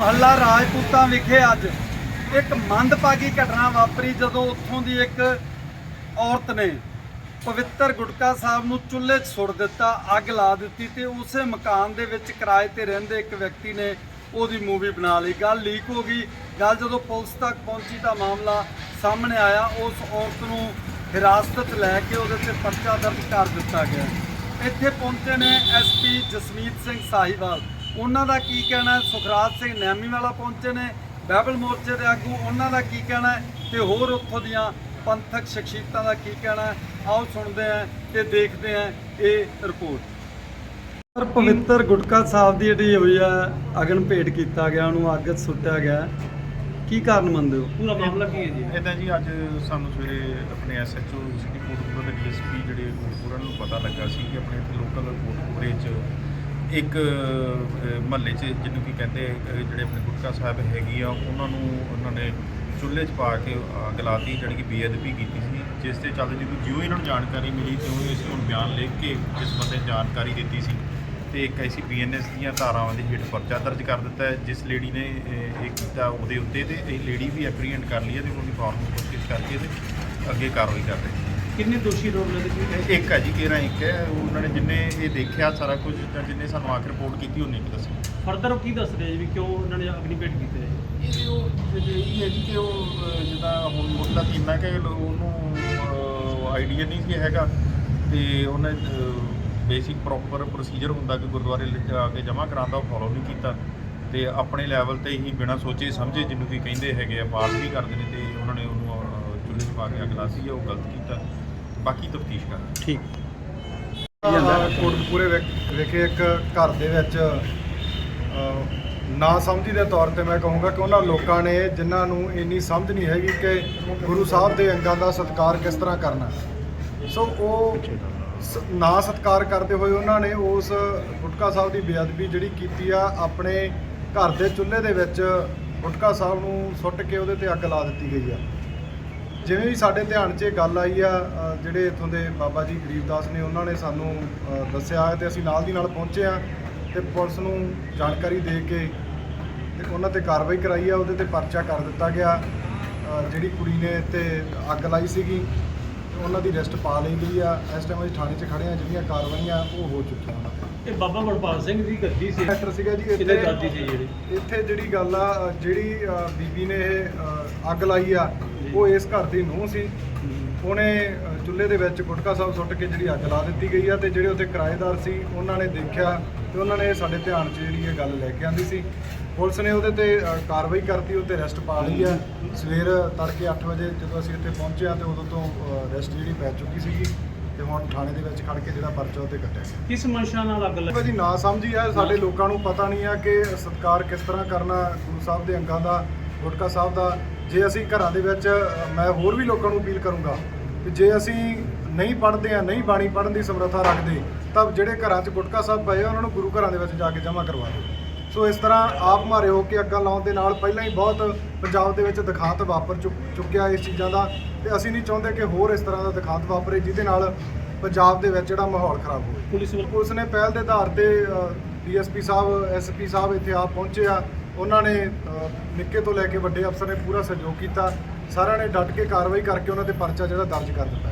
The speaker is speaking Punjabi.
ਮਹੱਲਾ ਰਾਜਪੂਤਾਂ ਵਿਖੇ ਅੱਜ ਇੱਕ ਮੰਦਭਾਗੀ ਘਟਨਾ ਵਾਪਰੀ ਜਦੋਂ ਉੱਥੋਂ ਦੀ ਇੱਕ ਔਰਤ ਨੇ ਪਵਿੱਤਰ ਗੁਟਕਾ ਸਾਹਿਬ ਨੂੰ ਚੁੱਲ੍ਹੇ 'ਚ ਸੁੱਟ ਦਿੱਤਾ, ਅੱਗ ਲਾ ਦਿੱਤੀ ਤੇ ਉਸੇ ਮਕਾਨ ਦੇ ਵਿੱਚ ਕਿਰਾਏ ਤੇ ਰਹਿੰਦੇ ਇੱਕ ਵਿਅਕਤੀ ਨੇ ਉਹਦੀ ਮੂਵੀ ਬਣਾ ਲਈ। ਗੱਲ ਲੀਕ ਹੋ ਗਈ। ਗੱਲ ਜਦੋਂ ਪੁਲਿਸ ਤੱਕ ਪਹੁੰਚੀ ਤਾਂ ਮਾਮਲਾ ਸਾਹਮਣੇ ਆਇਆ। ਉਸ ਔਰਤ ਨੂੰ ਹਿਰਾਸਤ 'ਚ ਲੈ ਕੇ ਉਹਦੇ ਤੇ ਪਰਚਾ ਦਰਜ ਕਰ ਦਿੱਤਾ ਗਿਆ। ਇੱਥੇ ਪਹੁੰਚੇ ਨੇ ਐਸਪੀ ਜਸਮੀਤ ਸਿੰਘ ਸਾਹੀਵਾਲ। ਉਹਨਾਂ ਦਾ ਕੀ ਕਹਿਣਾ ਹੈ? ਸੁਖਰਾਜ ਸਿੰਘ ਨੈਮੀ ਵਾਲਾ ਪਹੁੰਚੇ ਨੇ ਬਾਈਬਲ ਮੋਰਚੇ ਦੇ ਆਗੂ ਉਹਨਾਂ ਦਾ ਕੀ ਕਹਿਣਾ ਹੈ? ਤੇ ਹੋਰ ਉੱਥੋਂ ਦੀਆਂ ਪੰਥਕ ਸ਼ਖਸੀਅਤਾਂ ਦਾ ਕੀ ਕਹਿਣਾ ਹੈ? ਆਓ ਸੁਣਦੇ ਹਾਂ ਤੇ ਦੇਖਦੇ ਹਾਂ ਇਹ ਰਿਪੋਰਟ। ਸਰ ਪਵਿੱਤਰ ਗੁਟਕਾ ਸਾਹਿਬ ਦੀ ਜਿਹੜੀ ਹੋਈ ਹੈ ਅਗਨ ਭੇਟ ਕੀਤਾ ਗਿਆ ਉਹਨੂੰ ਅੱਗ ਸੁੱਟਿਆ ਗਿਆ। ਕੀ ਕਾਰਨ ਮੰਨਦੇ ਹੋ? ਪੂਰਾ ਮਾਮਲਾ ਕੀ ਹੈ ਜੀ? ਇਦਾਂ ਜੀ ਅੱਜ ਸਾਨੂੰ ਸਵੇਰੇ ਆਪਣੇ ਐਸਐਚਓ ਸਿਟੀ ਕੋਟਪੁਰਾ ਦੇ ਡੀਐਸਪੀ ਜਿਹੜੇ ਕੋਟਪੁਰਾ ਨੂੰ ਪਤਾ ਲੱਗਾ ਸੀ ਕਿ ਆਪਣੇ ਇੱਥੇ ਲੋਕਲ ਕੋਟਪੁਰੇ 'ਚ ਇੱਕ ਮਹੱਲੇ 'ਚ ਜਿਹਨੂੰ ਕੀ ਕਹਿੰਦੇ ਜਿਹੜੇ ਆਪਣੇ ਗੁਟਕਾ ਸਾਹਿਬ ਹੈਗੀ ਆ, ਉਹਨਾਂ ਨੂੰ ਉਹਨਾਂ ਨੇ ਚੁੱਲ੍ਹੇ 'ਚ ਪਾ ਕੇ ਅੱਗ ਲਾਤੀ ਜਿਹੜੀ ਕਿ ਬੇਅਦਬੀ ਕੀਤੀ ਸੀ, ਜਿਸ ਤੇ ਚੱਲਦੇ ਜਦੋਂ ਜਿਉਂ ਇਹਨਾਂ ਨੂੰ ਜਾਣਕਾਰੀ ਮਿਲੀ ਤੇ ਉਹ ਅਸੀਂ ਹੁਣ ਬਿਆਨ ਲਿਖ ਕੇ ਜਿਸ ਬੰਦੇ ਜਾਣਕਾਰੀ ਦਿੱਤੀ ਸੀ। ਤੇ ਇੱਕ ਐਸੀ ਬੀਐਨਐਸ ਦੀਆਂ ਧਾਰਾਵਾਂ ਦੇ ਹੇਠ ਪਰਚਾ ਦਰਜ ਕਰ ਦਿੱਤਾ ਹੈ, ਜਿਸ ਲੇਡੀ ਨੇ ਇਹ ਕੀਤਾ ਉਹਦੇ ਉੱਤੇ ਤੇ ਇਹ ਲੇਡੀ ਵੀ ਐਪਰੀਹੈਂਡ ਕਰ ਲਈ ਹੈ ਤੇ ਉਹਦੀ ਫੌਰਨ ਪੁੱਛਗਿੱਛ ਕਰਕੇ ਤੇ ਅੱਗੇ ਕਾਰਵਾਈ ਕਰ ਰਹੇ ਕਿੰਨੇ ਦੋਸ਼ੀ ਲਏ ਜੀ ਇਹ ਇੱਕ ਹੈ ਜੀ ਕਿਹੜਾ ਇੱਕ ਹੈ। ਉਹਨਾਂ ਨੇ ਜਿੰਨੇ ਇਹ ਦੇਖਿਆ ਸਾਰਾ ਕੁਝ ਜਾਂ ਜਿੰਨੇ ਸਾਨੂੰ ਆਖਰ ਰਿਪੋਰਟ ਕੀਤੀ ਉਹਨੇ ਇੱਕ ਦੱਸਿਆ ਫਰਦਰ ਉਹ ਕੀ ਦੱਸ ਰਹੇ ਜੀ ਵੀ ਕਿਉਂ ਉਹਨਾਂ ਨੇ ਅਗਨੀ ਭੇਟ ਕੀਤੀ ਇਹ ਉਹ ਇਹ ਹੈ ਜੀ ਕਿ ਉਹ ਅਹ, ਜਿੱਦਾਂ ਹੁਣ ਮੁੱਢਲਾ ਥੀਮ ਹੈ ਕਿ ਉਹਨੂੰ ਆਈਡੀਆ ਨਹੀਂ ਸੀ ਹੈਗਾ ਤੇ ਉਹਨੇ ਬੇਸਿਕ ਪ੍ਰੋਪਰ ਪ੍ਰੋਸੀਜਰ ਹੁੰਦਾ ਕਿ ਗੁਰਦੁਆਰੇ ਲਿਜਾ ਕੇ ਜਮ੍ਹਾਂ ਕਰਾਉਂਦਾ ਉਹ ਫੋਲੋ ਨਹੀਂ ਕੀਤਾ। ਤੇ ਆਪਣੇ ਲੈਵਲ ਤੇ ਹੀ ਬਿਨਾਂ ਸੋਚੇ ਸਮਝੇ ਜਿਹਨੂੰ ਵੀ ਕਹਿੰਦੇ ਹੈਗੇ ਆ ਪਾਸ ਵੀ ਕਰਦੇ ਨੇ ਤੇ ਉਹਨਾਂ ਨੇ ਉਹਨੂੰ ਪਾ ਕੇ ਅੱਗ ਲਾ ਸੀ ਉਹ ਗਲਤ ਕੀਤਾ। ਬਾਕੀ ਤਫਤੀਸ਼ ਕਰ। ਠੀਕ। ਕੋਟਕਪੂਰੇ ਵਿਖ- ਵਿਖੇ ਇੱਕ ਘਰ ਦੇ ਵਿੱਚ ਨਾ ਸਮਝੀ ਦੇ ਤੌਰ ਤੇ ਮੈਂ ਕਹੂੰਗਾ ਕਿ ਉਹਨਾਂ ਲੋਕਾਂ ਨੇ ਜਿਨ੍ਹਾਂ ਨੂੰ ਇੰਨੀ ਸਮਝ ਨਹੀਂ ਹੈਗੀ ਕਿ ਗੁਰੂ ਸਾਹਿਬ ਦੇ ਅੰਗਾਂ ਦਾ ਸਤਿਕਾਰ ਕਿਸ ਤਰ੍ਹਾਂ ਕਰਨਾ। ਸੋ ਉਹ ਸ- ਨਾ ਸਤਿਕਾਰ ਕਰਦੇ ਹੋਏ ਉਹਨਾਂ ਨੇ ਉਸ ਗੁਟਕਾ ਸਾਹਿਬ ਦੀ ਬੇਅਦਬੀ ਜਿਹੜੀ ਕੀਤੀ ਆ ਆਪਣੇ ਘਰ ਦੇ ਚੁੱਲ੍ਹੇ ਦੇ ਵਿੱਚ ਗੁਟਕਾ ਸਾਹਿਬ ਨੂੰ ਸੁੱਟ ਕੇ ਉਹਦੇ ਤੇ ਅੱਗ ਲਾ ਦਿੱਤੀ ਗਈ ਆ। ਜਿਵੇਂ ਵੀ ਸਾਡੇ ਧਿਆਨ 'ਚ ਇਹ ਗੱਲ ਆਈ ਆ ਅ, ਜਿਹੜੇ ਇੱਥੋਂ ਦੇ ਬਾਬਾ ਜੀ ਗਰੀਬਦਾਸ ਨੇ ਉਹਨਾਂ ਨੇ ਸਾਨੂੰ ਅ, ਦੱਸਿਆ ਤੇ ਅਸੀਂ ਨਾਲ ਦੀ ਨਾਲ ਪਹੁੰਚੇ ਆ ਤੇ ਪੁਲਿਸ ਨੂੰ ਜਾਣਕਾਰੀ ਦੇ ਕੇ ਤੇ ਉਹਨਾਂ ਤੇ ਕਾਰਵਾਈ ਕਰਾਈ ਆ ਉਹਦੇ ਤੇ ਪਰਚਾ ਕਰ ਦਿੱਤਾ ਗਿਆ। ਅ, ਜਿਹੜੀ ਕੁੜੀ ਨੇ ਤੇ ਅੱਗ ਲਾਈ ਸੀਗੀ ਤੇ ਉਹਨਾਂ ਦੀ ਰਿਸਟ ਪਾ ਲਈ ਗਈ ਆ। ਇਸ ਟਾਈਮ ਅਸੀਂ ਥਾਣੇ 'ਚ ਖੜੇ ਆ ਜਿਹੜੀਆਂ ਕਾਰਵਾਈਆਂ ਉਹ ਹੋ ਚੁੱਕੀਆਂ ਉਹਨਾਂ ਤੇ ਇਹ ਬਾਬਾ ਗੁਰਪਾਲ ਸਿੰਘ ਦੀ ਗੱਦੀ ਸੀ। ਡਾਕਟਰ ਸੀਗਾ ਜੀ ਇੱਥੇ ਗੱਦੀ ਸੀ ਜਿਹੜੀ? ਇੱਥੇ ਜਿਹੜੀ ਗੱਲ ਆ ਅ, ਜਿਹੜੀ ਅ, ਬੀਬੀ ਨੇ ਇਹ ਅ, ਅੱਗ ਲਾਈ ਆ ਉਹ ਇਸ ਘਰ ਦੀ ਨੂੰਹ ਸੀ। ਉਹਨੇ ਚੁੱਲ੍ਹੇ ਦੇ ਵਿੱਚ ਗੁਟਕਾ ਸਾਹਿਬ ਸੁੱਟ ਕੇ ਜਿਹੜੀ ਅੱਗ ਲਾ ਦਿੱਤੀ ਗਈ ਆ ਤੇ ਜਿਹੜੇ ਉੱਥੇ ਕਿਰਾਏਦਾਰ ਸੀ ਉਹਨਾਂ ਨੇ ਦੇਖਿਆ ਤੇ ਉਹਨਾਂ ਨੇ ਸਾਡੇ ਧਿਆਨ 'ਚ ਜਿਹੜੀ ਇਹ ਗੱਲ ਲੈ ਕੇ ਆਂਦੀ ਸੀ। ਪੁਲਿਸ ਨੇ ਉਹਦੇ ਤੇ ਕਾਰਵਾਈ ਕਰਤੀ ਉਹ ਤੇ ਅਰੈਸਟ ਪਾ ਲਈ ਆ। ਸਵੇਰ ਤੜਕੇ 8 ਵਜੇ ਜਦੋਂ ਅਸੀਂ ਇੱਥੇ ਪਹੁੰਚੇ ਆ ਤੇ ਉਦੋਂ ਤੋਂ ਅਰੈਸਟ ਜਿਹੜੀ ਪੈ ਚੁੱਕੀ ਸੀਗੀ ਤੇ ਹੁਣ ਥਾਣੇ ਦੇ ਵਿੱਚ ਖੜ ਕੇ ਜਿਹੜਾ ਪਰਚਾ ਉਹ ਤੇ ਕੱਟਿਆ ਕਿਸ ਮਨਸ਼ਾ ਨਾਲ ਅੱਗ ਲੱਗੀ? ਭਾਜੀ ਨਾ ਸਮਝੀ ਆ ਸਾਡੇ ਲੋਕਾਂ ਨੂੰ ਪਤਾ ਨਹੀਂ ਆ ਕਿ ਸਤਕਾਰ ਕਿਸ ਤਰ੍ਹਾਂ ਕਰਨਾ ਗੁਰੂ ਸਾਹਿਬ ਦੇ ਅੰਗਾਂ ਦਾ ਗੁਟਕਾ ਸਾਹਿਬ ਦਾ ਜੇ ਅਸੀਂ ਘਰਾਂ ਦੇ ਵਿੱਚ ਮੈਂ ਹੋਰ ਵੀ ਲੋਕਾਂ ਨੂੰ ਅਪੀਲ ਕਰੂੰਗਾ ਕਿ ਜੇ ਅਸੀਂ ਨਹੀਂ ਪੜ੍ਹਦੇ ਆ ਨਹੀਂ ਬਾਣੀ ਪੜ੍ਹਨ ਦੀ ਸਮਰੱਥਾ ਰੱਖਦੇ ਤਾਂ ਜਿਹੜੇ ਘਰਾਂ 'ਚ ਗੁਟਕਾ ਸਾਹਿਬ ਪਏ ਆ ਉਹਨਾਂ ਨੂੰ ਗੁਰੂ ਘਰਾਂ ਦੇ ਵਿੱਚ ਜਾ ਕੇ ਜਮ੍ਹਾਂ ਕਰਵਾ ਦਿਓ। ਸੋ ਇਸ ਤਰ੍ਹਾਂ ਆਪ ਮਾਰੇ ਹੋ ਕੇ ਅੱਗਾ ਲਾਉਣ ਦੇ ਨਾਲ ਪਹਿਲਾਂ ਹੀ ਬਹੁਤ ਪੰਜਾਬ ਦੇ ਵਿੱਚ ਦਿਖਾਂਤ ਵਾਪਰ ਚੁੱਕ- ਚੁੱਕਿਆ ਇਸ ਚੀਜ਼ਾਂ ਦਾ ਤੇ ਅਸੀਂ ਨਹੀਂ ਚਾਹੁੰਦੇ ਕਿ ਹੋਰ ਇਸ ਤਰ੍ਹਾਂ ਦਾ ਦਿਖਾਂਤ ਵਾਪਰੇ ਜਿਹਦੇ ਨਾਲ ਪੰਜਾਬ ਦੇ ਵਿੱਚ ਜਿਹੜਾ ਮਾਹੌਲ ਖਰਾਬ ਹੋਵੇ। ਪੁਲਿਸ ਨੇ ਪਹਿਲ ਦੇ ਆਧਾਰ ਤੇ ਡੀਐਸਪੀ ਸਾਹਿਬ ਐਸਪੀ ਸਾਹਿਬ ਇੱਥੇ ਆਪ ਪਹੁੰਚੇ ਆ। ਉਹਨਾਂ ਨੇ ਨਿੱਕੇ ਤੋਂ ਲੈ ਕੇ ਵੱਡੇ ਅਫਸਰ ਨੇ ਪੂਰਾ ਸਹਿਯੋਗ ਕੀਤਾ। ਸਾਰਿਆਂ ਨੇ ਡਟ ਕੇ ਕਾਰਵਾਈ ਕਰਕੇ ਉਹਨਾਂ ਤੇ ਪਰਚਾ ਜਿਹੜਾ ਦਰਜ ਕਰ ਦਿੱਤਾ।